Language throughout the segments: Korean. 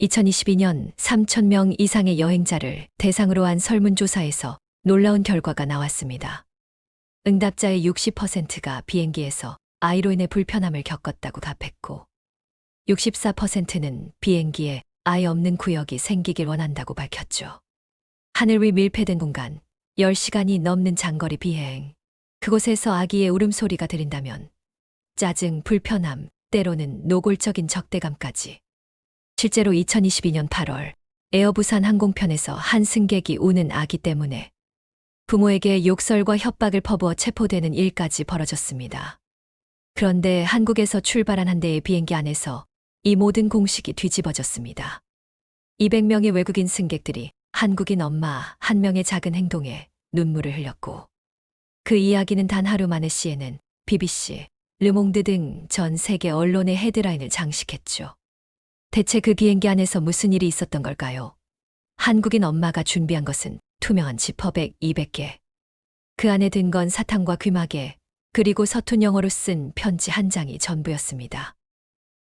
2022년 3,000명 이상의 여행자를 대상으로 한 설문조사에서 놀라운 결과가 나왔습니다. 응답자의 60%가 비행기에서 아이로 인해 불편함을 겪었다고 답했고, 64%는 비행기에 아이 없는 구역이 생기길 원한다고 밝혔죠. 하늘 위 밀폐된 공간, 10시간이 넘는 장거리 비행. 그곳에서 아기의 울음소리가 들린다면 짜증, 불편함, 때로는 노골적인 적대감까지. 실제로 2022년 8월 에어부산 항공편에서 한 승객이 우는 아기 때문에 부모에게 욕설과 협박을 퍼부어 체포되는 일까지 벌어졌습니다. 그런데 한국에서 출발한 한 대의 비행기 안에서 이 모든 공식이 뒤집어졌습니다. 200명의 외국인 승객들이 한국인 엄마 한 명의 작은 행동에 눈물을 흘렸고 그 이야기는 단 하루 만에 CNN, BBC, 르몽드 등 전 세계 언론의 헤드라인을 장식했죠. 대체 그 비행기 안에서 무슨 일이 있었던 걸까요? 한국인 엄마가 준비한 것은 투명한 지퍼백 200개. 그 안에 든 건 사탕과 귀마개, 그리고 서툰 영어로 쓴 편지 한 장이 전부였습니다.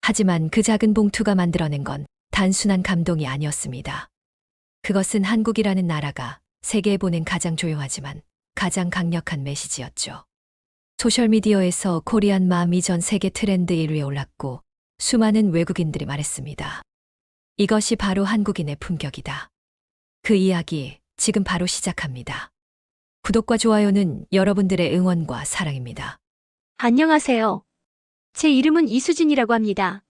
하지만 그 작은 봉투가 만들어낸 건 단순한 감동이 아니었습니다. 그것은 한국이라는 나라가 세계에 보낸 가장 조용하지만 가장 강력한 메시지였죠. 소셜미디어에서 코리안 맘이 전 세계 트렌드 1위에 올랐고 수많은 외국인들이 말했습니다. 이것이 바로 한국인의 품격이다. 그 이야기 지금 바로 시작합니다. 구독과 좋아요는 여러분들의 응원과 사랑입니다. 안녕하세요. 제 이름은 이수진이라고 합니다.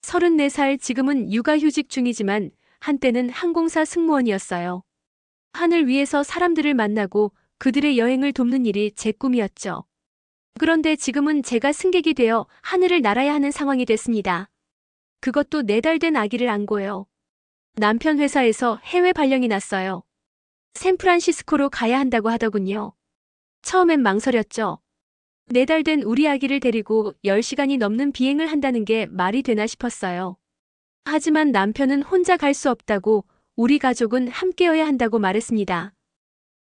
34살 지금은 육아휴직 중이지만 한때는 항공사 승무원이었어요. 하늘 위에서 사람들을 만나고 그들의 여행을 돕는 일이 제 꿈이었죠. 그런데 지금은 제가 승객이 되어 하늘을 날아야 하는 상황이 됐습니다. 그것도 네달된 아기를 안고요. 남편 회사에서 해외 발령이 났어요. 샌프란시스코로 가야 한다고 하더군요. 처음엔 망설였죠. 네달된 우리 아기를 데리고 10시간이 넘는 비행을 한다는 게 말이 되나 싶었어요. 하지만 남편은 혼자 갈 수 없다고 우리 가족은 함께여야 한다고 말했습니다.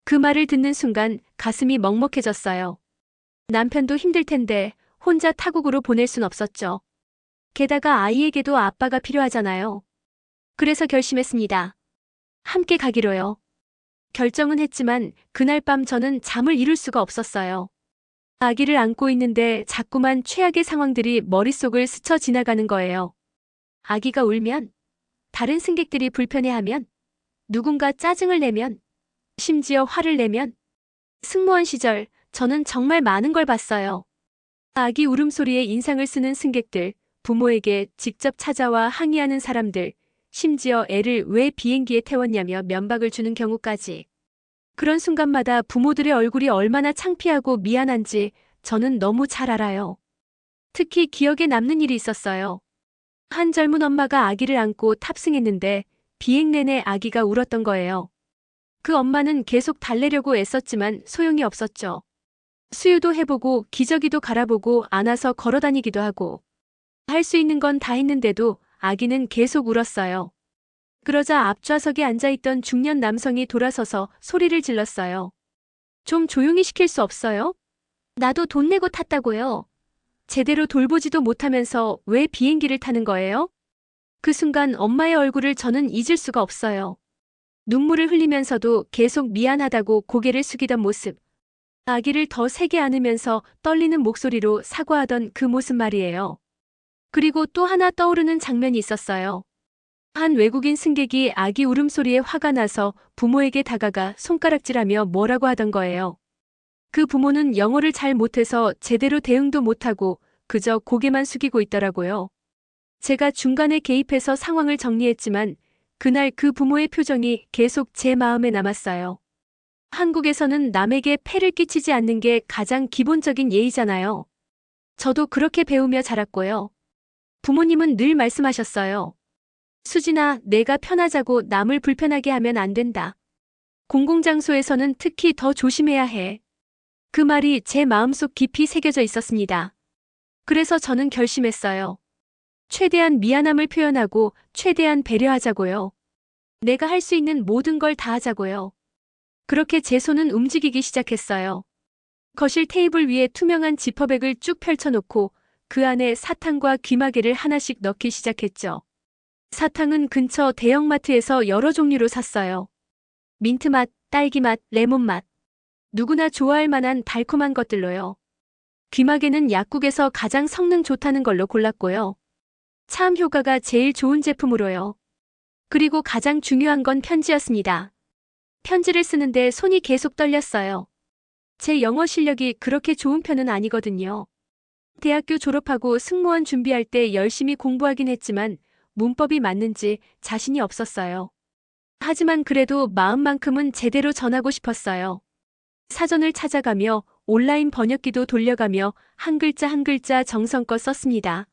그 말을 듣는 순간 가슴이 먹먹해졌어요. 남편도 힘들 텐데 혼자 타국으로 보낼 순 없었죠. 게다가 아이에게도 아빠가 필요하잖아요. 그래서 결심했습니다. 함께 가기로요. 결정은 했지만 그날 밤 저는 잠을 이룰 수가 없었어요. 아기를 안고 있는데 자꾸만 최악의 상황들이 머릿속을 스쳐 지나가는 거예요. 아기가 울면, 다른 승객들이 불편해하면, 누군가 짜증을 내면, 심지어 화를 내면, 승무원 시절 저는 정말 많은 걸 봤어요. 아기 울음소리에 인상을 쓰는 승객들, 부모에게 직접 찾아와 항의하는 사람들, 심지어 애를 왜 비행기에 태웠냐며 면박을 주는 경우까지. 그런 순간마다 부모들의 얼굴이 얼마나 창피하고 미안한지 저는 너무 잘 알아요. 특히 기억에 남는 일이 있었어요. 한 젊은 엄마가 아기를 안고 탑승했는데 비행 내내 아기가 울었던 거예요. 그 엄마는 계속 달래려고 애썼지만 소용이 없었죠. 수유도 해보고 기저귀도 갈아보고 안아서 걸어 다니기도 하고 할 수 있는 건 다 했는데도 아기는 계속 울었어요. 그러자 앞좌석에 앉아있던 중년 남성이 돌아서서 소리를 질렀어요. 좀 조용히 시킬 수 없어요? 나도 돈 내고 탔다고요. 제대로 돌보지도 못하면서 왜 비행기를 타는 거예요? 그 순간 엄마의 얼굴을 저는 잊을 수가 없어요. 눈물을 흘리면서도 계속 미안하다고 고개를 숙이던 모습. 아기를 더 세게 안으면서 떨리는 목소리로 사과하던 그 모습 말이에요. 그리고 또 하나 떠오르는 장면이 있었어요. 한 외국인 승객이 아기 울음소리에 화가 나서 부모에게 다가가 손가락질하며 뭐라고 하던 거예요. 그 부모는 영어를 잘 못해서 제대로 대응도 못하고 그저 고개만 숙이고 있더라고요. 제가 중간에 개입해서 상황을 정리했지만 그날 그 부모의 표정이 계속 제 마음에 남았어요. 한국에서는 남에게 폐를 끼치지 않는 게 가장 기본적인 예의잖아요. 저도 그렇게 배우며 자랐고요. 부모님은 늘 말씀하셨어요. 수진아, 내가 편하자고 남을 불편하게 하면 안 된다. 공공장소에서는 특히 더 조심해야 해. 그 말이 제 마음속 깊이 새겨져 있었습니다. 그래서 저는 결심했어요. 최대한 미안함을 표현하고 최대한 배려하자고요. 내가 할 수 있는 모든 걸 다 하자고요. 그렇게 제 손은 움직이기 시작했어요. 거실 테이블 위에 투명한 지퍼백을 쭉 펼쳐놓고 그 안에 사탕과 귀마개를 하나씩 넣기 시작했죠. 사탕은 근처 대형마트에서 여러 종류로 샀어요. 민트맛, 딸기맛, 레몬맛. 누구나 좋아할 만한 달콤한 것들로요. 귀마개는 약국에서 가장 성능 좋다는 걸로 골랐고요. 차음 효과가 제일 좋은 제품으로요. 그리고 가장 중요한 건 편지였습니다. 편지를 쓰는데 손이 계속 떨렸어요. 제 영어 실력이 그렇게 좋은 편은 아니거든요. 대학교 졸업하고 승무원 준비할 때 열심히 공부하긴 했지만 문법이 맞는지 자신이 없었어요. 하지만 그래도 마음만큼은 제대로 전하고 싶었어요. 사전을 찾아가며 온라인 번역기도 돌려가며 한 글자 한 글자 정성껏 썼습니다.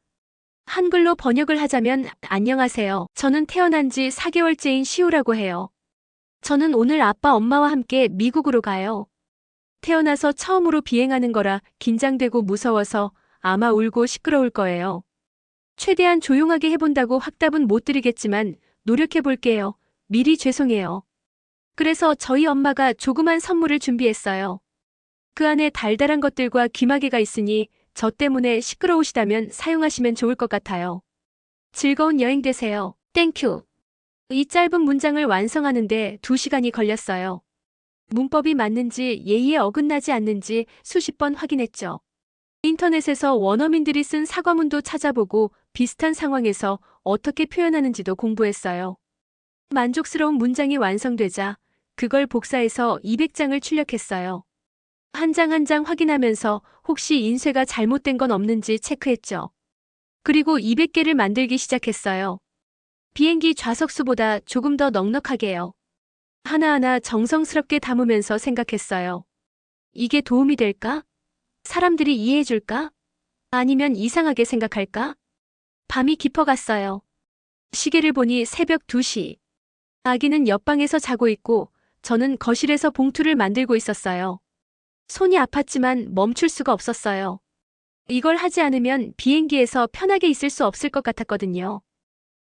한글로 번역을 하자면 안녕하세요. 저는 태어난 지 4개월째인 시우라고 해요. 저는 오늘 아빠 엄마와 함께 미국으로 가요. 태어나서 처음으로 비행하는 거라 긴장되고 무서워서 아마 울고 시끄러울 거예요. 최대한 조용하게 해본다고 확답은 못 드리겠지만 노력해 볼게요. 미리 죄송해요. 그래서 저희 엄마가 조그만 선물을 준비했어요. 그 안에 달달한 것들과 귀마개가 있으니 저 때문에 시끄러우시다면 사용하시면 좋을 것 같아요. 즐거운 여행 되세요. 땡큐. 이 짧은 문장을 완성하는데 2시간이 걸렸어요. 문법이 맞는지 예의에 어긋나지 않는지 수십 번 확인했죠. 인터넷에서 원어민들이 쓴 사과문도 찾아보고 비슷한 상황에서 어떻게 표현하는지도 공부했어요. 만족스러운 문장이 완성되자 그걸 복사해서 200장을 출력했어요. 한 장 한장 확인하면서 혹시 인쇄가 잘못된 건 없는지 체크했죠. 그리고 200개를 만들기 시작했어요. 비행기 좌석수보다 조금 더 넉넉하게요. 하나하나 정성스럽게 담으면서 생각했어요. 이게 도움이 될까? 사람들이 이해해줄까? 아니면 이상하게 생각할까? 밤이 깊어갔어요. 시계를 보니 새벽 2시. 아기는 옆방에서 자고 있고 저는 거실에서 봉투를 만들고 있었어요. 손이 아팠지만 멈출 수가 없었어요. 이걸 하지 않으면 비행기에서 편하게 있을 수 없을 것 같았거든요.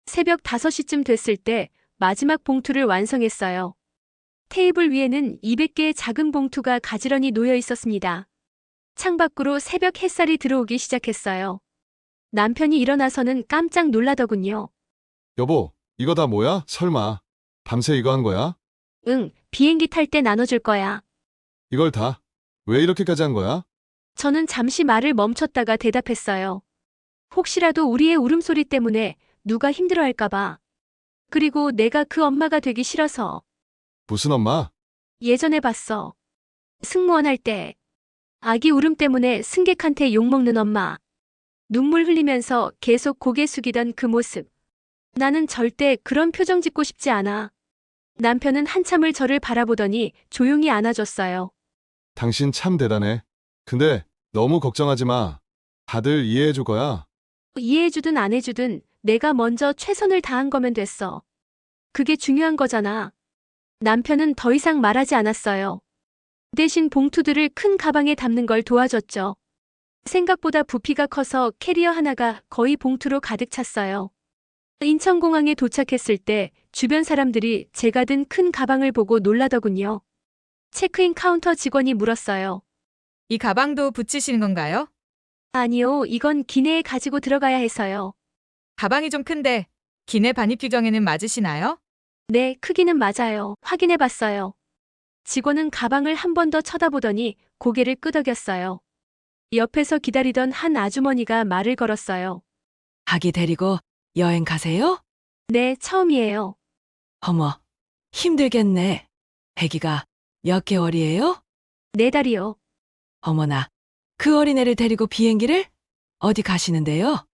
새벽 5시쯤 됐을 때 마지막 봉투를 완성했어요. 테이블 위에는 200개의 작은 봉투가 가지런히 놓여 있었습니다. 창밖으로 새벽 햇살이 들어오기 시작했어요. 남편이 일어나서는 깜짝 놀라더군요. 여보, 이거 다 뭐야? 설마. 밤새 이거 한 거야? 응, 비행기 탈 때 나눠줄 거야. 이걸 다? 왜 이렇게까지 한 거야? 저는 잠시 말을 멈췄다가 대답했어요. 혹시라도 우리의 울음소리 때문에 누가 힘들어할까봐. 그리고 내가 그 엄마가 되기 싫어서. 무슨 엄마? 예전에 봤어. 승무원 할 때. 아기 울음 때문에 승객한테 욕먹는 엄마. 눈물 흘리면서 계속 고개 숙이던 그 모습. 나는 절대 그런 표정 짓고 싶지 않아. 남편은 한참을 저를 바라보더니 조용히 안아줬어요. 당신 참 대단해. 근데 너무 걱정하지 마. 다들 이해해 줄 거야. 이해해주든 안 해주든 내가 먼저 최선을 다한 거면 됐어. 그게 중요한 거잖아. 남편은 더 이상 말하지 않았어요. 대신 봉투들을 큰 가방에 담는 걸 도와줬죠. 생각보다 부피가 커서 캐리어 하나가 거의 봉투로 가득 찼어요. 인천공항에 도착했을 때 주변 사람들이 제가 든 큰 가방을 보고 놀라더군요. 체크인 카운터 직원이 물었어요. 이 가방도 붙이시는 건가요? 아니요, 이건 기내에 가지고 들어가야 해서요. 가방이 좀 큰데 기내 반입 규정에는 맞으시나요? 네, 크기는 맞아요. 확인해 봤어요. 직원은 가방을 한 번 더 쳐다보더니 고개를 끄덕였어요. 옆에서 기다리던 한 아주머니가 말을 걸었어요. 아기 데리고 여행 가세요? 네, 처음이에요. 어머, 힘들겠네. 아기가 몇 개월이에요? 네 달이요. 어머나, 그 어린애를 데리고 비행기를? 어디 가시는데요?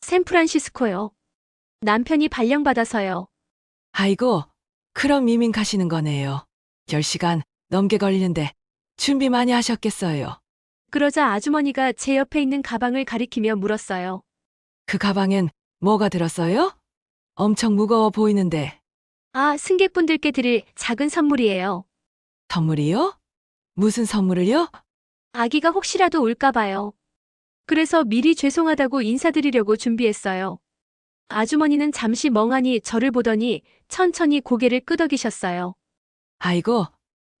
샌프란시스코요. 남편이 발령받아서요. 아이고, 그럼 이민 가시는 거네요. 10시간 넘게 걸리는데 준비 많이 하셨겠어요. 그러자 아주머니가 제 옆에 있는 가방을 가리키며 물었어요. 그 가방엔 뭐가 들었어요? 엄청 무거워 보이는데 아, 승객분들께 드릴 작은 선물이에요. 선물이요? 무슨 선물을요? 아기가 혹시라도 올까봐요. 그래서 미리 죄송하다고 인사드리려고 준비했어요. 아주머니는 잠시 멍하니 저를 보더니 천천히 고개를 끄덕이셨어요. 아이고,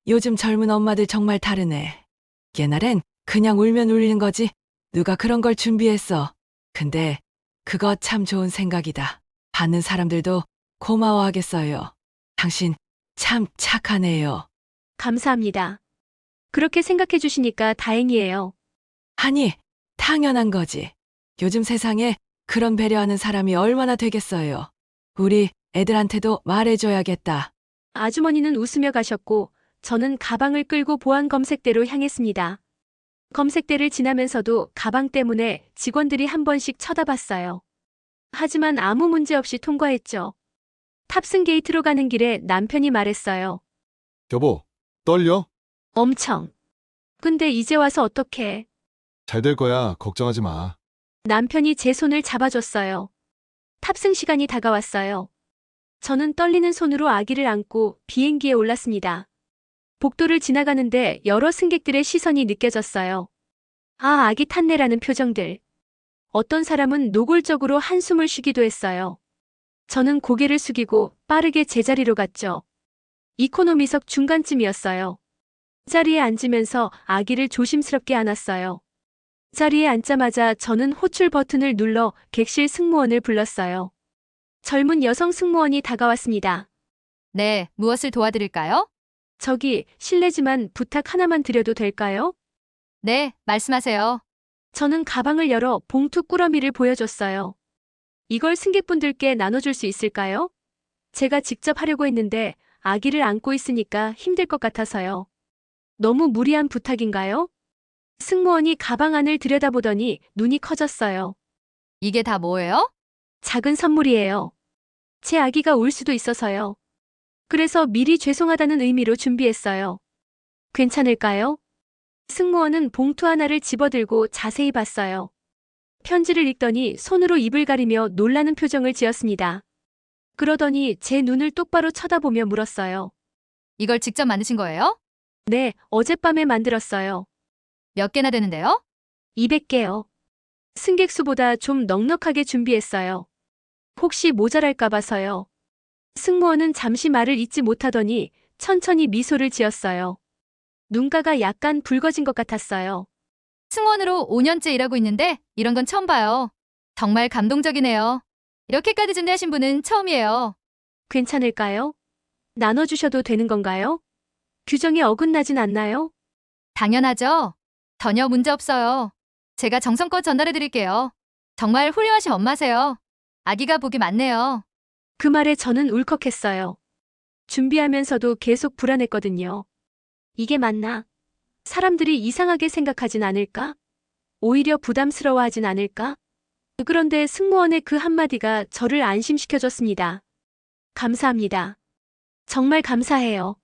요즘 젊은 엄마들 정말 다르네. 옛날엔 그냥 울면 울리는 거지. 누가 그런 걸 준비했어. 근데 그거 참 좋은 생각이다. 받는 사람들도 고마워하겠어요. 당신 참 착하네요. 감사합니다. 그렇게 생각해 주시니까 다행이에요. 아니, 당연한 거지. 요즘 세상에 그런 배려하는 사람이 얼마나 되겠어요. 우리 애들한테도 말해줘야겠다. 아주머니는 웃으며 가셨고 저는 가방을 끌고 보안 검색대로 향했습니다. 검색대를 지나면서도 가방 때문에 직원들이 한 번씩 쳐다봤어요. 하지만 아무 문제 없이 통과했죠. 탑승 게이트로 가는 길에 남편이 말했어요. 여보, 떨려? 엄청. 근데 이제 와서 어떡해. 잘 될 거야. 걱정하지 마. 남편이 제 손을 잡아줬어요. 탑승 시간이 다가왔어요. 저는 떨리는 손으로 아기를 안고 비행기에 올랐습니다. 복도를 지나가는데 여러 승객들의 시선이 느껴졌어요. 아, 아기 탔네라는 표정들. 어떤 사람은 노골적으로 한숨을 쉬기도 했어요. 저는 고개를 숙이고 빠르게 제자리로 갔죠. 이코노미석 중간쯤이었어요. 자리에 앉으면서 아기를 조심스럽게 안았어요. 자리에 앉자마자 저는 호출 버튼을 눌러 객실 승무원을 불렀어요. 젊은 여성 승무원이 다가왔습니다. 네, 무엇을 도와드릴까요? 저기, 실례지만 부탁 하나만 드려도 될까요? 네, 말씀하세요. 저는 가방을 열어 봉투 꾸러미를 보여줬어요. 이걸 승객분들께 나눠줄 수 있을까요? 제가 직접 하려고 했는데 아기를 안고 있으니까 힘들 것 같아서요. 너무 무리한 부탁인가요? 승무원이 가방 안을 들여다보더니 눈이 커졌어요. 이게 다 뭐예요? 작은 선물이에요. 제 아기가 올 수도 있어서요. 그래서 미리 죄송하다는 의미로 준비했어요. 괜찮을까요? 승무원은 봉투 하나를 집어들고 자세히 봤어요. 편지를 읽더니 손으로 입을 가리며 놀라는 표정을 지었습니다. 그러더니 제 눈을 똑바로 쳐다보며 물었어요. 이걸 직접 만드신 거예요? 네, 어젯밤에 만들었어요. 몇 개나 되는데요? 200개요. 승객 수보다 좀 넉넉하게 준비했어요. 혹시 모자랄까 봐서요. 승무원은 잠시 말을 잇지 못하더니 천천히 미소를 지었어요. 눈가가 약간 붉어진 것 같았어요. 승무원으로 5년째 일하고 있는데 이런 건 처음 봐요. 정말 감동적이네요. 이렇게까지 준비하신 분은 처음이에요. 괜찮을까요? 나눠주셔도 되는 건가요? 규정에 어긋나진 않나요? 당연하죠. 전혀 문제 없어요. 제가 정성껏 전달해 드릴게요. 정말 훌륭하신 엄마세요. 아기가 복이 많네요. 그 말에 저는 울컥했어요. 준비하면서도 계속 불안했거든요. 이게 맞나? 사람들이 이상하게 생각하진 않을까? 오히려 부담스러워하진 않을까? 그런데 승무원의 그 한마디가 저를 안심시켜줬습니다. 감사합니다. 정말 감사해요.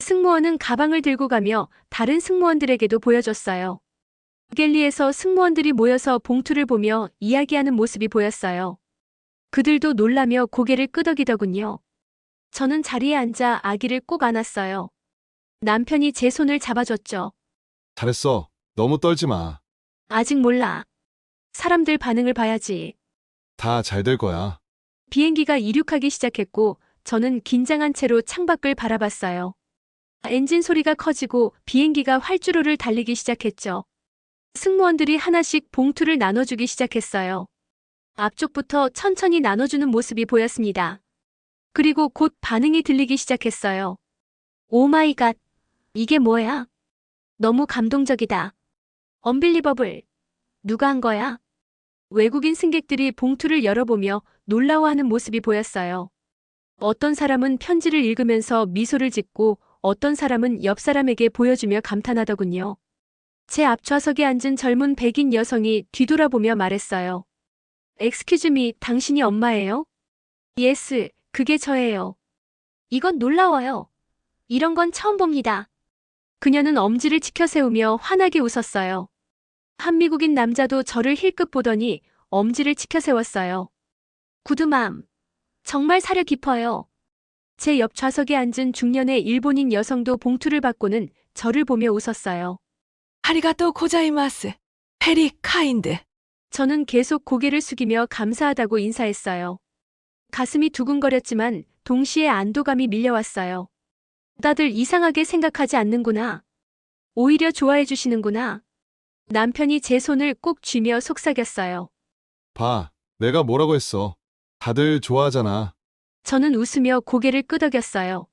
승무원은 가방을 들고 가며 다른 승무원들에게도 보여줬어요. 갤리에서 승무원들이 모여서 봉투를 보며 이야기하는 모습이 보였어요. 그들도 놀라며 고개를 끄덕이더군요. 저는 자리에 앉아 아기를 꼭 안았어요. 남편이 제 손을 잡아줬죠. 잘했어. 너무 떨지 마. 아직 몰라. 사람들 반응을 봐야지. 다 잘 될 거야. 비행기가 이륙하기 시작했고 저는 긴장한 채로 창밖을 바라봤어요. 엔진 소리가 커지고 비행기가 활주로를 달리기 시작했죠. 승무원들이 하나씩 봉투를 나눠주기 시작했어요. 앞쪽부터 천천히 나눠주는 모습이 보였습니다. 그리고 곧 반응이 들리기 시작했어요. 오 마이 갓. 이게 뭐야? 너무 감동적이다. 언빌리버블. 누가 한 거야? 외국인 승객들이 봉투를 열어보며 놀라워하는 모습이 보였어요. 어떤 사람은 편지를 읽으면서 미소를 짓고 어떤 사람은 옆 사람에게 보여주며 감탄하더군요. 제 앞좌석에 앉은 젊은 백인 여성이 뒤돌아보며 말했어요. 엑스큐즈미, 당신이 엄마예요? 예스, 그게 저예요. 이건 놀라워요. 이런 건 처음 봅니다. 그녀는 엄지를 치켜세우며 환하게 웃었어요. 한 미국인 남자도 저를 힐끗 보더니 엄지를 치켜세웠어요. 구두맘. 정말 사려 깊어요. 제 옆 좌석에 앉은 중년의 일본인 여성도 봉투를 받고는 저를 보며 웃었어요. 아리가또 고자이마스. 페리 카인드. 저는 계속 고개를 숙이며 감사하다고 인사했어요. 가슴이 두근거렸지만 동시에 안도감이 밀려왔어요. 다들 이상하게 생각하지 않는구나. 오히려 좋아해 주시는구나. 남편이 제 손을 꼭 쥐며 속삭였어요. 봐. 내가 뭐라고 했어. 다들 좋아하잖아. 저는 웃으며 고개를 끄덕였어요.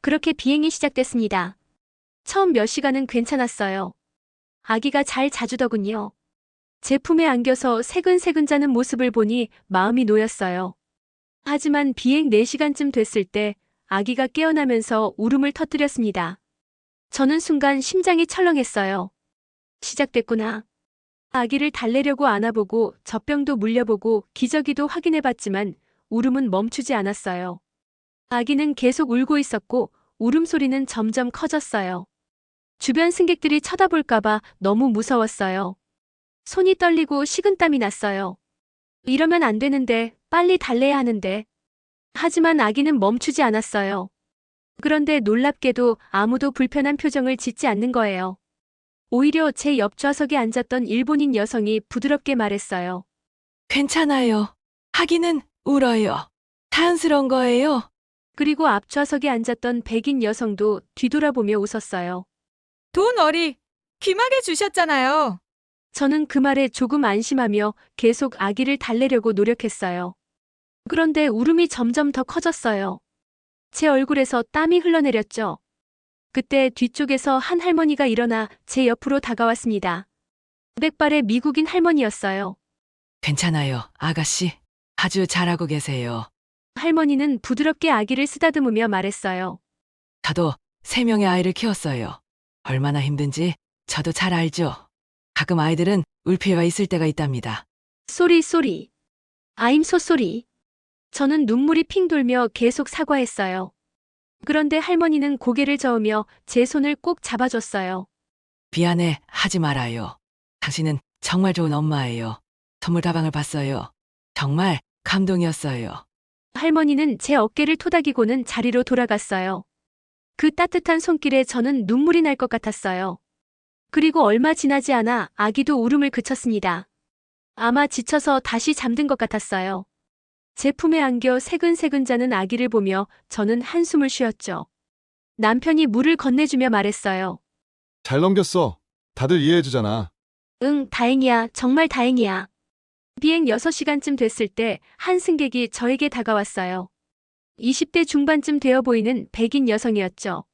그렇게 비행이 시작됐습니다. 처음 몇 시간은 괜찮았어요. 아기가 잘 자주더군요. 제품에 안겨서 새근새근 자는 모습을 보니 마음이 놓였어요. 하지만 비행 4시간쯤 됐을 때 아기가 깨어나면서 울음을 터뜨렸습니다. 저는 순간 심장이 철렁했어요. 시작됐구나. 아기를 달래려고 안아보고 젖병도 물려보고 기저귀도 확인해봤지만 울음은 멈추지 않았어요. 아기는 계속 울고 있었고 울음소리는 점점 커졌어요. 주변 승객들이 쳐다볼까봐 너무 무서웠어요. 손이 떨리고 식은땀이 났어요. 이러면 안 되는데 빨리 달래야 하는데. 하지만 아기는 멈추지 않았어요. 그런데 놀랍게도 아무도 불편한 표정을 짓지 않는 거예요. 오히려 제 옆 좌석에 앉았던 일본인 여성이 부드럽게 말했어요. 괜찮아요. 하기는 울어요. 자연스러운 거예요. 그리고 앞 좌석에 앉았던 백인 여성도 뒤돌아보며 웃었어요. 돈 어리 귀마개 주셨잖아요. 저는 그 말에 조금 안심하며 계속 아기를 달래려고 노력했어요. 그런데 울음이 점점 더 커졌어요. 제 얼굴에서 땀이 흘러내렸죠. 그때 뒤쪽에서 한 할머니가 일어나 제 옆으로 다가왔습니다. 백발의 미국인 할머니였어요. 괜찮아요, 아가씨. 아주 잘하고 계세요. 할머니는 부드럽게 아기를 쓰다듬으며 말했어요. 저도 세 명의 아이를 키웠어요. 얼마나 힘든지 저도 잘 알죠. 가끔 아이들은 울피가 있을 때가 있답니다. 쏘리 쏘리. 아임 소쏘리. 저는 눈물이 핑 돌며 계속 사과했어요. 그런데 할머니는 고개를 저으며 제 손을 꼭 잡아줬어요. 미안해, 하지 말아요. 당신은 정말 좋은 엄마예요. 선물 가방을 봤어요. 정말 감동이었어요. 할머니는 제 어깨를 토닥이고는 자리로 돌아갔어요. 그 따뜻한 손길에 저는 눈물이 날 것 같았어요. 그리고 얼마 지나지 않아 아기도 울음을 그쳤습니다. 아마 지쳐서 다시 잠든 것 같았어요. 제 품에 안겨 새근새근 자는 아기를 보며 저는 한숨을 쉬었죠. 남편이 물을 건네주며 말했어요. 잘 넘겼어. 다들 이해해주잖아. 응, 다행이야. 정말 다행이야. 비행 6시간쯤 됐을 때 한 승객이 저에게 다가왔어요. 20대 중반쯤 되어 보이는 백인 여성이었죠.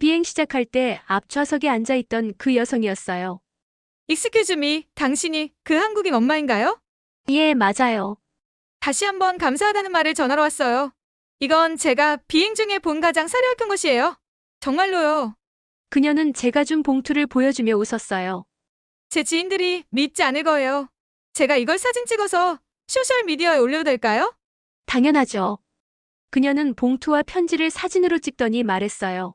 비행 시작할 때 앞 좌석에 앉아 있던 그 여성이었어요. 익스큐즈 미, 당신이 그 한국인 엄마인가요? 예, 맞아요. 다시 한번 감사하다는 말을 전하러 왔어요. 이건 제가 비행 중에 본 가장 사려 큰 것이에요. 정말로요. 그녀는 제가 준 봉투를 보여주며 웃었어요. 제 지인들이 믿지 않을 거예요. 제가 이걸 사진 찍어서 소셜 미디어에 올려도 될까요? 당연하죠. 그녀는 봉투와 편지를 사진으로 찍더니 말했어요.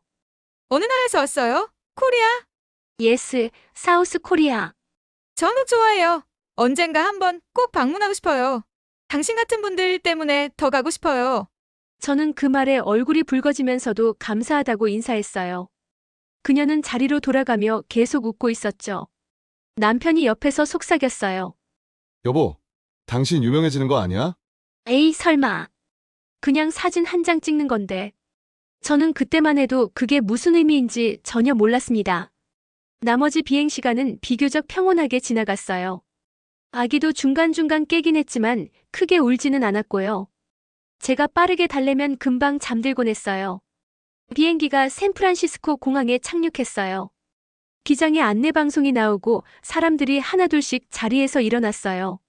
어느 나라에서 왔어요? 코리아? 예스, 사우스 코리아. 저 한국 좋아해요. 언젠가 한번 꼭 방문하고 싶어요. 당신 같은 분들 때문에 더 가고 싶어요. 저는 그 말에 얼굴이 붉어지면서도 감사하다고 인사했어요. 그녀는 자리로 돌아가며 계속 웃고 있었죠. 남편이 옆에서 속삭였어요. 여보, 당신 유명해지는 거 아니야? 에이, 설마. 그냥 사진 한 장 찍는 건데. 저는 그때만 해도 그게 무슨 의미인지 전혀 몰랐습니다. 나머지 비행 시간은 비교적 평온하게 지나갔어요. 아기도 중간중간 깨긴 했지만 크게 울지는 않았고요. 제가 빠르게 달래면 금방 잠들곤 했어요. 비행기가 샌프란시스코 공항에 착륙했어요. 기장의 안내 방송이 나오고 사람들이 하나둘씩 자리에서 일어났어요.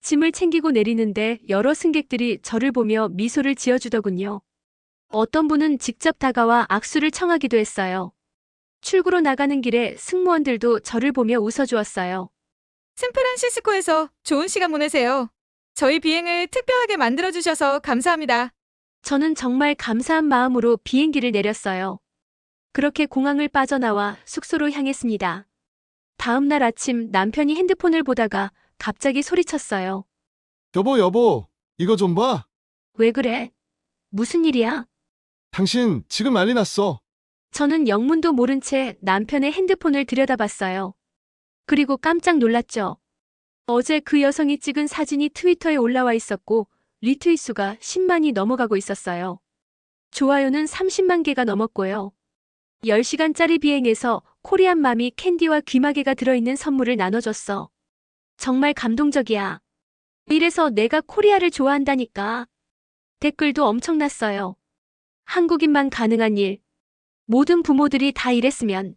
짐을 챙기고 내리는데 여러 승객들이 저를 보며 미소를 지어주더군요. 어떤 분은 직접 다가와 악수를 청하기도 했어요. 출구로 나가는 길에 승무원들도 저를 보며 웃어주었어요. 샌프란시스코에서 좋은 시간 보내세요. 저희 비행을 특별하게 만들어주셔서 감사합니다. 저는 정말 감사한 마음으로 비행기를 내렸어요. 그렇게 공항을 빠져나와 숙소로 향했습니다. 다음 날 아침 남편이 핸드폰을 보다가 갑자기 소리쳤어요. 여보, 여보, 이거 좀 봐. 왜 그래? 무슨 일이야? 당신 지금 난리 났어. 저는 영문도 모른 채 남편의 핸드폰을 들여다봤어요. 그리고 깜짝 놀랐죠. 어제 그 여성이 찍은 사진이 트위터에 올라와 있었고, 리트윗 수가 10만이 넘어가고 있었어요. 좋아요는 30만 개가 넘었고요. 10시간짜리 비행에서 코리안 맘이 캔디와 귀마개가 들어있는 선물을 나눠줬어. 정말 감동적이야. 이래서 내가 코리아를 좋아한다니까. 댓글도 엄청났어요. 한국인만 가능한 일. 모든 부모들이 다 이랬으면.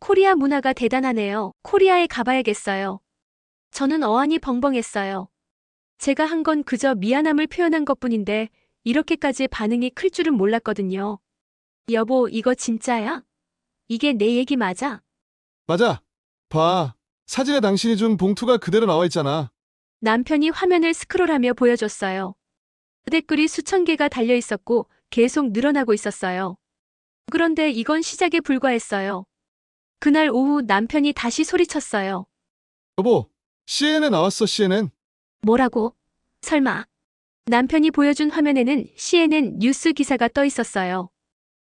코리아 문화가 대단하네요. 코리아에 가봐야겠어요. 저는 어안이 벙벙했어요. 제가 한 건 그저 미안함을 표현한 것 뿐인데, 이렇게까지 반응이 클 줄은 몰랐거든요. 여보, 이거 진짜야? 이게 내 얘기 맞아? 맞아. 봐. 사진에 당신이 준 봉투가 그대로 나와 있잖아. 남편이 화면을 스크롤하며 보여줬어요. 댓글이 수천 개가 달려 있었고 계속 늘어나고 있었어요. 그런데 이건 시작에 불과했어요. 그날 오후 남편이 다시 소리쳤어요. 여보, CNN에 나왔어, CNN. 뭐라고? 설마. 남편이 보여준 화면에는 CNN 뉴스 기사가 떠 있었어요.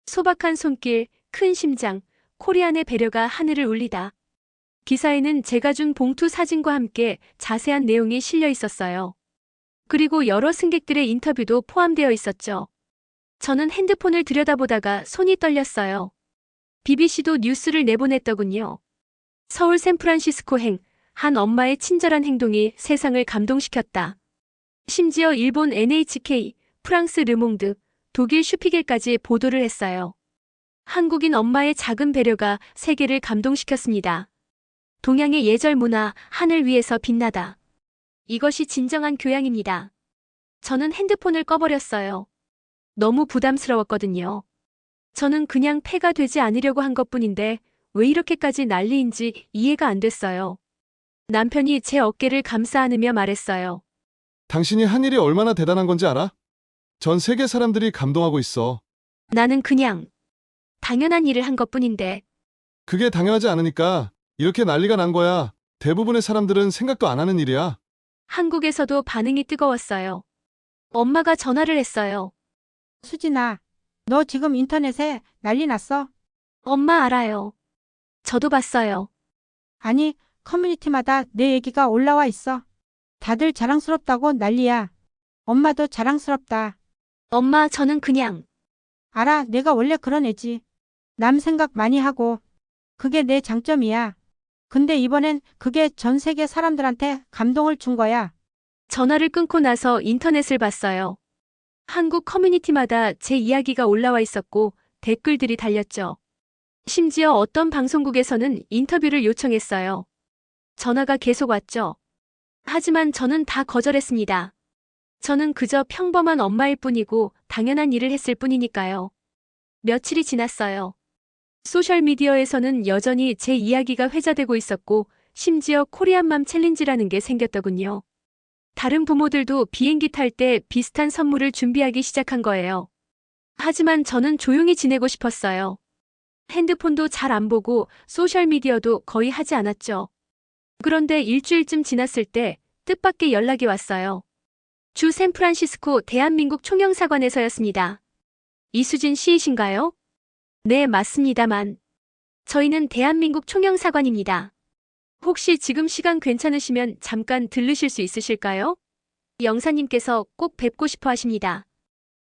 소박한 손길, 큰 심장, 코리안의 배려가 하늘을 울리다. 기사에는 제가 준 봉투 사진과 함께 자세한 내용이 실려 있었어요. 그리고 여러 승객들의 인터뷰도 포함되어 있었죠. 저는 핸드폰을 들여다보다가 손이 떨렸어요. BBC도 뉴스를 내보냈더군요. 서울 샌프란시스코행, 한 엄마의 친절한 행동이 세상을 감동시켰다. 심지어 일본 NHK, 프랑스 르몽드, 독일 슈피겔까지 보도를 했어요. 한국인 엄마의 작은 배려가 세계를 감동시켰습니다. 동양의 예절 문화, 하늘 위에서 빛나다. 이것이 진정한 교양입니다. 저는 핸드폰을 꺼버렸어요. 너무 부담스러웠거든요. 저는 그냥 폐가 되지 않으려고 한 것 뿐인데 왜 이렇게까지 난리인지 이해가 안 됐어요. 남편이 제 어깨를 감싸 안으며 말했어요. 당신이 한 일이 얼마나 대단한 건지 알아? 전 세계 사람들이 감동하고 있어. 나는 그냥 당연한 일을 한 것 뿐인데 그게 당연하지 않으니까 이렇게 난리가 난 거야. 대부분의 사람들은 생각도 안 하는 일이야. 한국에서도 반응이 뜨거웠어요. 엄마가 전화를 했어요. 수진아, 너 지금 인터넷에 난리 났어? 엄마 알아요. 저도 봤어요. 아니, 커뮤니티마다 내 얘기가 올라와 있어. 다들 자랑스럽다고 난리야. 엄마도 자랑스럽다. 엄마 저는 그냥 알아, 내가 원래 그런 애지. 남 생각 많이 하고. 그게 내 장점이야. 근데 이번엔 그게 전 세계 사람들한테 감동을 준 거야. 전화를 끊고 나서 인터넷을 봤어요. 한국 커뮤니티마다 제 이야기가 올라와 있었고 댓글들이 달렸죠. 심지어 어떤 방송국에서는 인터뷰를 요청했어요. 전화가 계속 왔죠. 하지만 저는 다 거절했습니다. 저는 그저 평범한 엄마일 뿐이고 당연한 일을 했을 뿐이니까요. 며칠이 지났어요. 소셜미디어에서는 여전히 제 이야기가 회자되고 있었고 심지어 코리안맘 챌린지라는 게 생겼더군요. 다른 부모들도 비행기 탈 때 비슷한 선물을 준비하기 시작한 거예요. 하지만 저는 조용히 지내고 싶었어요. 핸드폰도 잘 안 보고 소셜미디어도 거의 하지 않았죠. 그런데 일주일쯤 지났을 때 뜻밖의 연락이 왔어요. 주 샌프란시스코 대한민국 총영사관에서였습니다. 이수진 씨이신가요? 네, 맞습니다만. 저희는 대한민국 총영사관입니다. 혹시 지금 시간 괜찮으시면 잠깐 들르실 수 있으실까요? 영사님께서 꼭 뵙고 싶어 하십니다.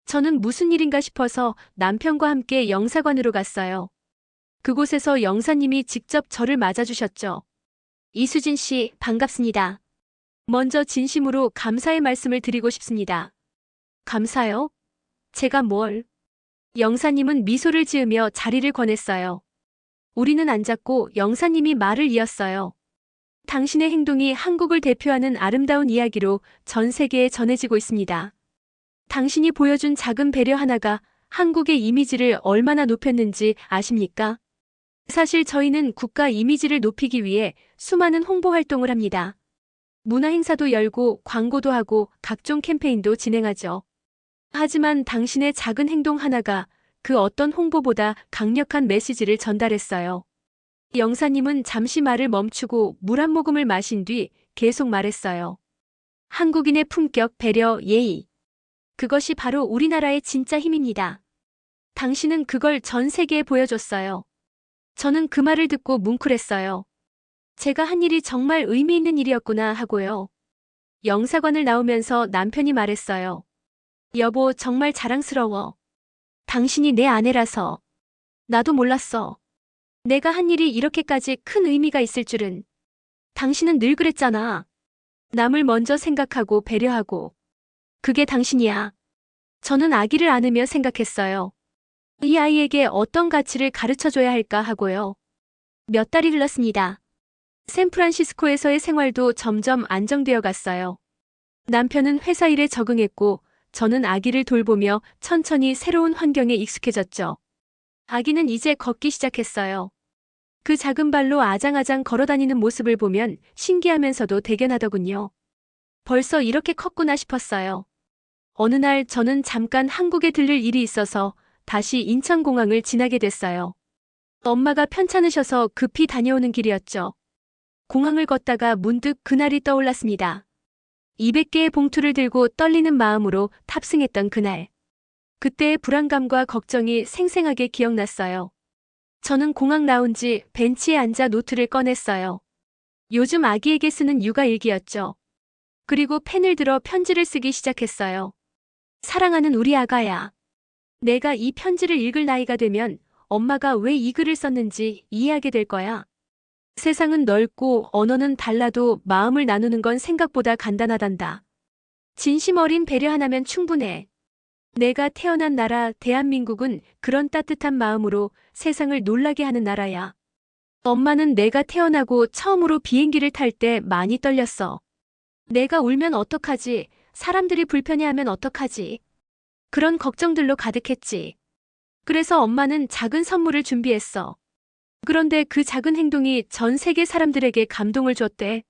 저는 무슨 일인가 싶어서 남편과 함께 영사관으로 갔어요. 그곳에서 영사님이 직접 저를 맞아주셨죠. 이수진 씨, 반갑습니다. 먼저 진심으로 감사의 말씀을 드리고 싶습니다. 감사요? 제가 뭘? 영사님은 미소를 지으며 자리를 권했어요. 우리는 앉았고 영사님이 말을 이었어요. 당신의 행동이 한국을 대표하는 아름다운 이야기로 전 세계에 전해지고 있습니다. 당신이 보여준 작은 배려 하나가 한국의 이미지를 얼마나 높였는지 아십니까? 사실 저희는 국가 이미지를 높이기 위해 수많은 홍보 활동을 합니다. 문화 행사도 열고 광고도 하고 각종 캠페인도 진행하죠. 하지만 당신의 작은 행동 하나가 그 어떤 홍보보다 강력한 메시지를 전달했어요. 영사님은 잠시 말을 멈추고 물 한 모금을 마신 뒤 계속 말했어요. 한국인의 품격, 배려, 예의. 그것이 바로 우리나라의 진짜 힘입니다. 당신은 그걸 전 세계에 보여줬어요. 저는 그 말을 듣고 뭉클했어요. 제가 한 일이 정말 의미 있는 일이었구나 하고요. 영사관을 나오면서 남편이 말했어요. 여보, 정말 자랑스러워. 당신이 내 아내라서. 나도 몰랐어. 내가 한 일이 이렇게까지 큰 의미가 있을 줄은. 당신은 늘 그랬잖아. 남을 먼저 생각하고 배려하고. 그게 당신이야. 저는 아기를 안으며 생각했어요. 이 아이에게 어떤 가치를 가르쳐 줘야 할까 하고요. 몇 달이 흘렀습니다. 샌프란시스코에서의 생활도 점점 안정되어 갔어요. 남편은 회사 일에 적응했고, 저는 아기를 돌보며 천천히 새로운 환경에 익숙해졌죠. 아기는 이제 걷기 시작했어요. 그 작은 발로 아장아장 걸어다니는 모습을 보면 신기하면서도 대견하더군요. 벌써 이렇게 컸구나 싶었어요. 어느 날 저는 잠깐 한국에 들릴 일이 있어서 다시 인천공항을 지나게 됐어요. 엄마가 편찮으셔서 급히 다녀오는 길이었죠. 공항을 걷다가 문득 그날이 떠올랐습니다. 200개의 봉투를 들고 떨리는 마음으로 탑승했던 그날. 그때의 불안감과 걱정이 생생하게 기억났어요. 저는 공항 나온 지 벤치에 앉아 노트를 꺼냈어요. 요즘 아기에게 쓰는 육아일기였죠. 그리고 펜을 들어 편지를 쓰기 시작했어요. 사랑하는 우리 아가야. 내가 이 편지를 읽을 나이가 되면 엄마가 왜 이 글을 썼는지 이해하게 될 거야. 세상은 넓고 언어는 달라도 마음을 나누는 건 생각보다 간단하단다. 진심 어린 배려 하나면 충분해. 내가 태어난 나라 대한민국은 그런 따뜻한 마음으로 세상을 놀라게 하는 나라야. 엄마는 내가 태어나고 처음으로 비행기를 탈 때 많이 떨렸어. 내가 울면 어떡하지? 사람들이 불편해하면 어떡하지? 그런 걱정들로 가득했지. 그래서 엄마는 작은 선물을 준비했어. 그런데 그 작은 행동이 전 세계 사람들에게 감동을 줬대.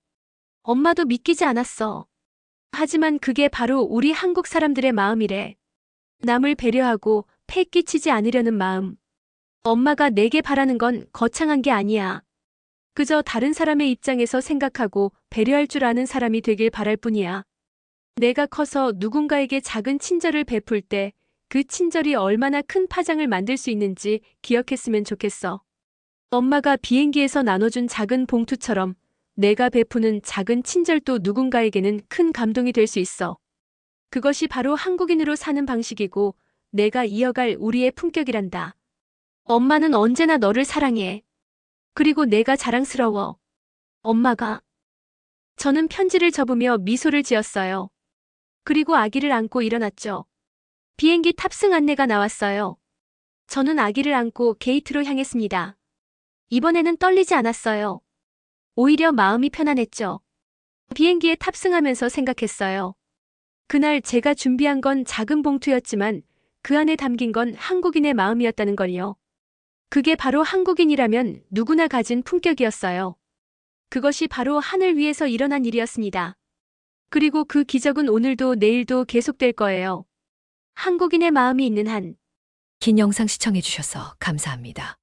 엄마도 믿기지 않았어. 하지만 그게 바로 우리 한국 사람들의 마음이래. 남을 배려하고 패 끼치지 않으려는 마음. 엄마가 내게 바라는 건 거창한 게 아니야. 그저 다른 사람의 입장에서 생각하고 배려할 줄 아는 사람이 되길 바랄 뿐이야. 내가 커서 누군가에게 작은 친절을 베풀 때 그 친절이 얼마나 큰 파장을 만들 수 있는지 기억했으면 좋겠어. 엄마가 비행기에서 나눠준 작은 봉투처럼 내가 베푸는 작은 친절도 누군가에게는 큰 감동이 될 수 있어. 그것이 바로 한국인으로 사는 방식이고 내가 이어갈 우리의 품격이란다. 엄마는 언제나 너를 사랑해. 그리고 내가 자랑스러워. 엄마가. 저는 편지를 접으며 미소를 지었어요. 그리고 아기를 안고 일어났죠. 비행기 탑승 안내가 나왔어요. 저는 아기를 안고 게이트로 향했습니다. 이번에는 떨리지 않았어요. 오히려 마음이 편안했죠. 비행기에 탑승하면서 생각했어요. 그날 제가 준비한 건 작은 봉투였지만 그 안에 담긴 건 한국인의 마음이었다는 걸요. 그게 바로 한국인이라면 누구나 가진 품격이었어요. 그것이 바로 하늘 위에서 일어난 일이었습니다. 그리고 그 기적은 오늘도 내일도 계속될 거예요. 한국인의 마음이 있는 한 긴 영상 시청해주셔서 감사합니다.